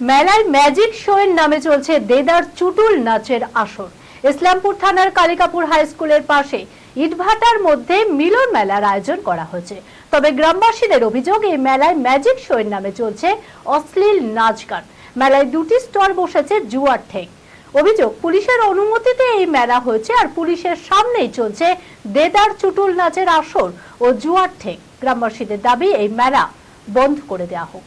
মেলায় magic show এর নামে চলছে দেদার চুটুল নাচের আসর। ইসলামপুর থানার কালিকাপুর হাই স্কুলের পাশে ইটভাটার মধ্যে মিলন মেলার আয়োজন করা হয়েছে। তবে গ্রামবাসীদের অভিযোগ, এই মেলায় ম্যাজিক শো এর নামে চলছে অশ্লীল নাচ গান। মেলায় দুটি স্টল বসেছে জুয়ার ঠেক। অভিযোগ, পুলিশের অনুমতিতে এই মেলা হয়েছে আর পুলিশের সামনেই চলছে দেদার চুটুল নাচের আসর ও জুয়ার ঠেক। গ্রামবাসীদের দাবি, এই মেলা বন্ধ করে দেওয়া হোক।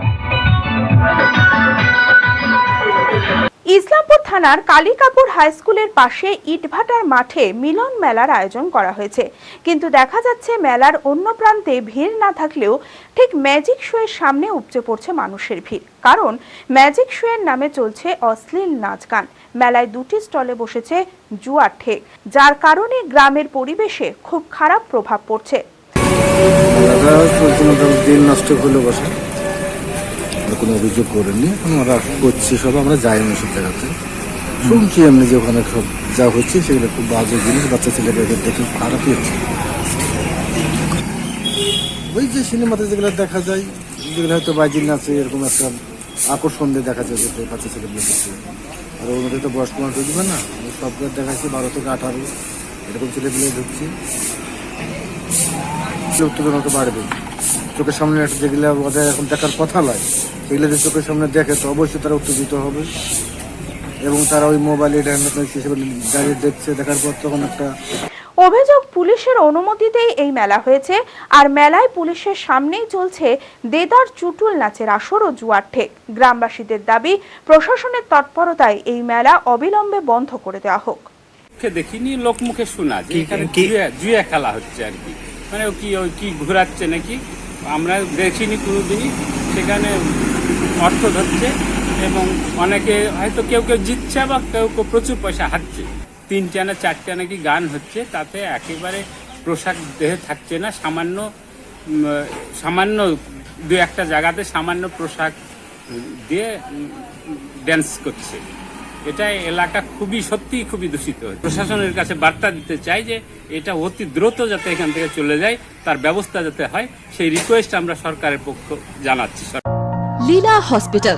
থানার কালিকাপুর হাই স্কুলের পাশে ইটভাটার মাঠে মিলন মেলার আয়োজন করা হয়েছে। কিন্তু দেখা যাচ্ছে মেলার অন্য প্রান্তে ভিড় না থাকলেও ঠিক ম্যাজিক শো এর সামনে উপচে পড়ছে মানুষের ভিড়। কারণ ম্যাজিক শো এর নামে চলছে অশ্লীল নাচ গান। মেলায় দুটি স্টলে বসেছে জুয়ার ঠেক। যার কারণে গ্রামের পরিবেশে খুব খারাপ প্রভাব পড়ছে। কোনো অভিযোগ করিনি এখন আমরা করছি, সব আমরা যাইনি সব জায়গাতে। শুনছি এমনি যে ওখানে সব যা হচ্ছে সেগুলো খুব বাজে জিনিস, বাচ্চা ছেলেমেয়েদের দেখে খারাপই হচ্ছে। ওই যে সিনেমাতে যেগুলো দেখা যায়, যেগুলো হয়তো বাইজিন নাচে এরকম একটা আকর্ষণ দিয়ে দেখা যায় যে বাচ্চা ছেলেমেয়ে দেখছে। আর ওর মধ্যে তো বয়স্ক মানুষ ঢুকবে না। সবগুলো দেখাচ্ছে, বারো থেকে আঠারো, এরকম ছেলেমেয়ে ঢুকছে। উত্তেজনা তো বাড়বে। চোখের সামনে একটা যেগুলো ওদের এখন দেখার কথা নয়, সেগুলো যদি চোখের সামনে দেখে, তো অবশ্যই তারা উত্তেজিত হবে। এবং তারা ওই মোবাইলে হিসেবে দাঁড়িয়ে দেখছে দেখার পর তখন একটা অভিযোগ পুলিশের অনুমতিতেই এই মেলা হয়েছে। আর মেলায় পুলিশের সামনেই চলছে দেদার চুটুল নাচের আসর ও জুয়ার ঠেক। গ্রামবাসীদের দাবি প্রশাসনের তৎপরতায় এই মেলা অবিলম্বে বন্ধ করে দেওয়া হোক। দেখিনি লোক মুখে শোনা যে এখানে জুয়া জুয়া খেলা হচ্ছে আর কি। মানে ও কি ওই কি ঘোরাচ্ছে নাকি? আমরা দেখিনি কোনোদিনই। সেখানে অর্থ ধরছে। এবং অনেকে হয়তো কেউ কেউ জিতছে বা কেউ কেউ প্রচুর পয়সা হারছে। তিনটা না চারটা নাকি গান হচ্ছে তাতে একেবারে পোশাক দেহে থাকছে না। সামান্য সামান্য দু একটা জায়গাতে সামান্য পোশাক দিয়ে ড্যান্স করছে। এটা এলাকা খুবই সত্যি খুবই দূষিত প্রশাসনের কাছে বার্তা দিতে চাই যে এটা অতি দ্রুত যাতে এখান থেকে চলে যায়, তার ব্যবস্থা যাতে হয়, সেই রিকোয়েস্ট আমরা সরকারের পক্ষ জানাচ্ছি। Leela hospital